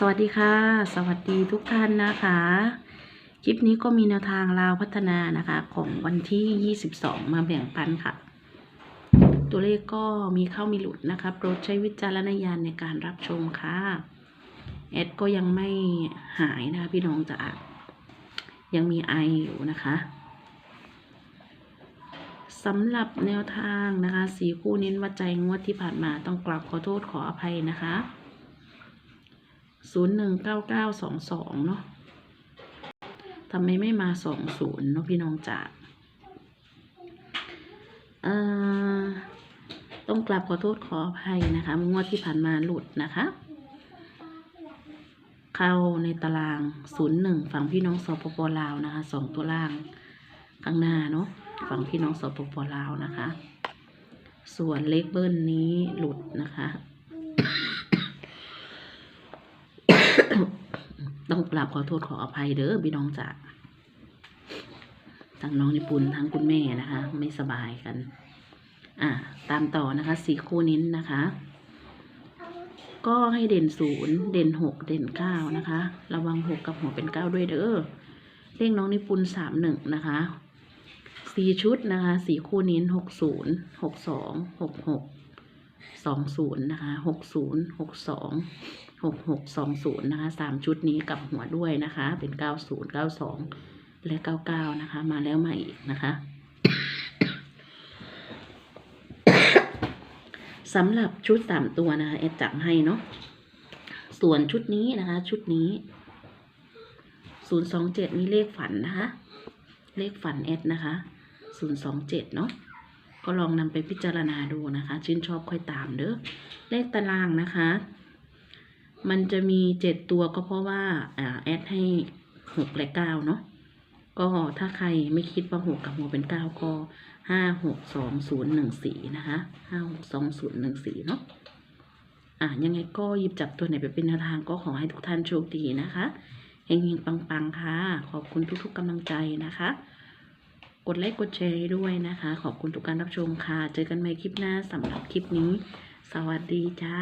สวัสดีค่ะ สวัสดีทุกท่านนะคะ คลิปนี้ก็มีแนวทางลาวพัฒนานะคะ ของวันที่ 22 มาแบ่งปันค่ะ ตัวเลขก็มีเข้ามีหลุดนะคะ โปรดใช้วิจารณญาณในการรับชมค่ะ แอดก็ยังไม่หายนะคะพี่น้องจ๋ายังมีไออยู่นะคะสำหรับแนวทางนะคะสีคู่เน้นวัดใจงวดที่ผ่านมาต้องกราบขอโทษขออภัยนะคะ ศูนย์หนึ่งเก้าเก้าสองสองเนาะทำไมไม่มาสองศูนย์เนาะพี่น้องจ๋าเอ่อต้องกลับขอโทษขออภัยนะคะงวดที่ผ่านมาหลุดนะคะ เข้าในตารางศูนย์หนึ่งฝั่งพี่น้องสปปลาวนะคะสองตัวล่างข้างหน้าเนาะฝั่งพี่น้องสปปลาวนะคะ ส่วนเลขเบิ้ลนี้หลุดนะคะ ต้องกราบขอโทษขออภัยเด้อพี่น้องจ๋าทั้งน้องนิปุนทั้งคุณแม่นะคะ ไม่สบายกัน อะตามต่อนะคะสี่คู่นิ้นนะคะ ก็ให้เด่นศูนย์เด่นหกเด่นเก้านะคะ ระวังหกกับหัวเป็นเก้าด้วยเด้อเลขน้องนิปุนสามหนึ่งนะคะสี่ชุดนะคะสี่คู่นิ้นหกศูนย์หกสองหกหก สองศูนย์นะคะหกศูนย์หกสองหกหกสองศูนย์นะคะสามชุดนี้กับหัวด้วยนะคะ เป็นเก้าศูนย์เก้าสองและเก้าเก้านะคะ มาแล้วมาอีกนะคะสำหรับชุดสามตัวนะคะแอดจับให้เนาะส่วนชุดนี้นะคะ ชุดนี้ศูนย์สองเจ็ดนี่เลขฝันนะคะ เลขฝันแอดนะคะศูนย์สองเจ็ดเนาะ ก็ลองนำไปพิจารณาดูนะคะ ชื่นชอบค่อยตามเด้อเลขตารางนะคะ มันจะมีเจ็ดตัวก็เพราะว่าอ่าแอดให้หกและเก้าเนาะก็ถ้าใครไม่คิดว่าหกกับหัวเป็นเก้าก็ห้าหกสองศูนย์หนึ่งสี่นะคะห้าหกสองศูนย์หนึ่งสี่เนาะอะยังไงก็หยิบจับตัวไหนไปเป็นแนวทางก็ขอให้ทุกท่านโชคดีนะคะเฮงๆปังๆค่ะ ขอบคุณทุกๆกำลังใจนะคะ กดไลค์กดแชร์ด้วยนะคะ ขอบคุณทุกการรับชมค่ะ เจอกันใหม่คลิปหน้าสำหรับคลิปนี้ สวัสดีจ้า